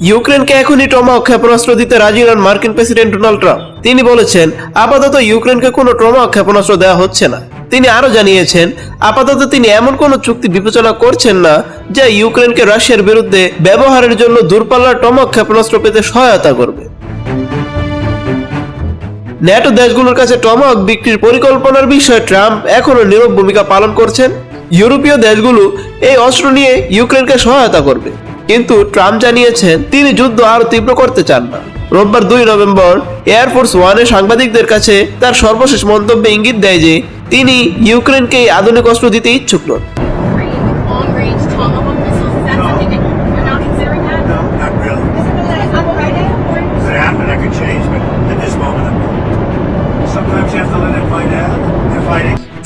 ইউক্রেনকে এখনই টমাহক ক্ষেপণাস্ত্র দিতে রাজি নন মার্কিন প্রেসিডেন্ট ডোনাল্ড ট্রাম্প। তিনি বলেছেন, আপাতত ইউক্রেনকে কোনো টমাহক ক্ষেপণাস্ত্র দেওয়া হচ্ছে না। তিনি আরও জানিয়েছেন, আপাতত তিনি এমন কোনো চুক্তি বিবেচনা করছেন না যা ইউক্রেনকে রাশিয়ার বিরুদ্ধে ব্যবহারের জন্য দূরপাল্লার টমাহক ক্ষেপণাস্ত্র পেতে সহায়তা করবে। ন্যাটো দেশগুলোর কাছে টমাহক বিক্রির পরিকল্পনার বিষয়ে ট্রাম্প এখনও নীরব ভূমিকা পালন করছেন। ইউরোপীয় দেশগুলো এই অস্ত্র নিয়ে ইউক্রেনকে সহায়তা করবে। কিন্তু ট্রাম্প জানিয়েছেন তিনি যুদ্ধ আরও তীব্র করতে চান না। রোববার দুই নভেম্বর এয়ারফোর্স ওয়ানে সাংবাদিকদের কাছে তার সর্বশেষ মন্তব্যে ইঙ্গিত দেয় যে তিনি ইউক্রেনকে আধুনিক অস্ত্র দিতে ইচ্ছুক নন।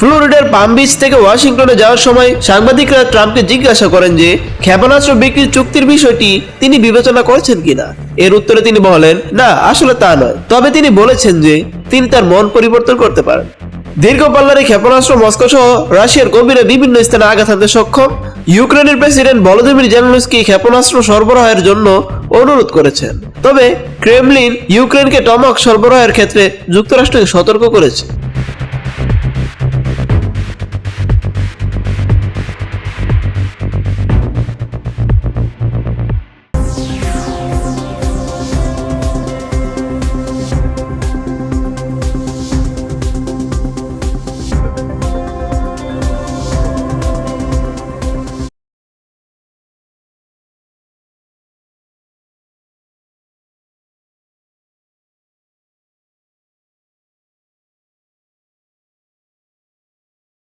ফ্লোরিডার পাম বিচ থেকে ওয়াশিংটনে যাওয়ার সময় সাংবাদিকরা ট্রাম্পকে জিজ্ঞাসা করেন যে, ক্ষেপণাস্ত্র বিক্রির চুক্তির বিষয়টি তিনি বিবেচনা করেছেন কিনা? এর উত্তরে তিনি বলেন, না, আসলে তা নয়। তবে তিনি বলেছেন যে, তিনি তার মন পরিবর্তন করতে পারেন। দীর্ঘ পাল্লার এই ক্ষেপণাস্ত্র মস্কো সহ রাশিয়ার গভীরে বিভিন্ন স্থানে আঘাত হানতে সক্ষম ইউক্রেনের প্রেসিডেন্ট ভলোদিমির জেলনস্কি ক্ষেপণাস্ত্র সরবরাহের জন্য অনুরোধ করেছেন। তবে ক্রেমলিন ইউক্রেনকে টমক সরবরাহের ক্ষেত্রে যুক্তরাষ্ট্রকে সতর্ক করেছে।